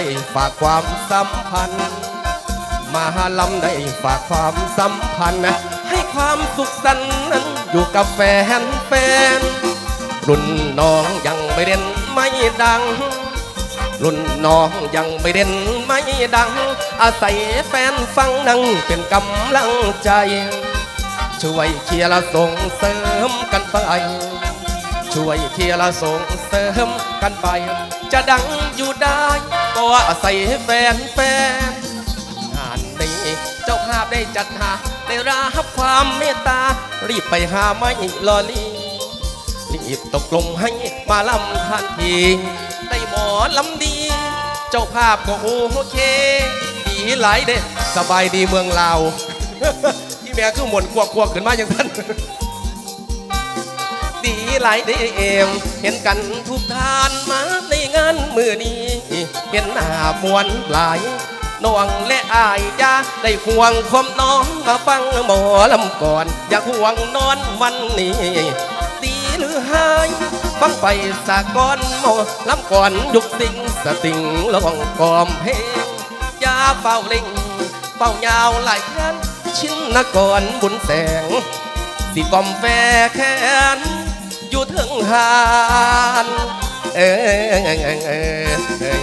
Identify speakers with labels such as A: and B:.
A: ได้ฝากความสัมพันธ์ มาลำได้ฝากความสัมพันธ์นะให้ความสุขสันนั้นอยู่กับแฟนแฟน รุ่นน้องยังไม่เด่นไม่ดัง รุ่นน้องยังไม่เด่นไม่ดัง อาศัยแฟนฟังนั่งเป็นกำลังใจ ช่วยเชียร์และส่งเสริมกันไป ช่วยเชียร์และส่งเสริมกันไป จะดังอยู่ได้ก็อาศัยแฟนแฟนงานนี้เจ้าภาพได้จัดหาได้รับความเมตตา รีบไปหาไม่ลอลีรีบตกลงให้มาลำทันทีได้หมอลำดี เจ้าภาพก็โอเค ดีหลายเด้สบายดีเมืองลาวที่แม่คือหมวนกวกๆขึ้นมาอย่างท่าน หลายเดเอมเห็นกันทุกทานมาในงานมือนี้เห็นหน้ามวนหลายน้องและอายจะได้ห่วงความน้องมาฟังหมอลำก่อน อยากห่วงนอนวันนี้ดีหรือหายฟังไปสะก้อนหมอลำก่อนยุกสิงสติงลองกอมเพลงอยาเฝ้าเล่งเฝ้ายาวหลายครั้งชินนกรบุญแสง สิกอมแฟแค้น อยู่ถึงหานเออเออเออเออ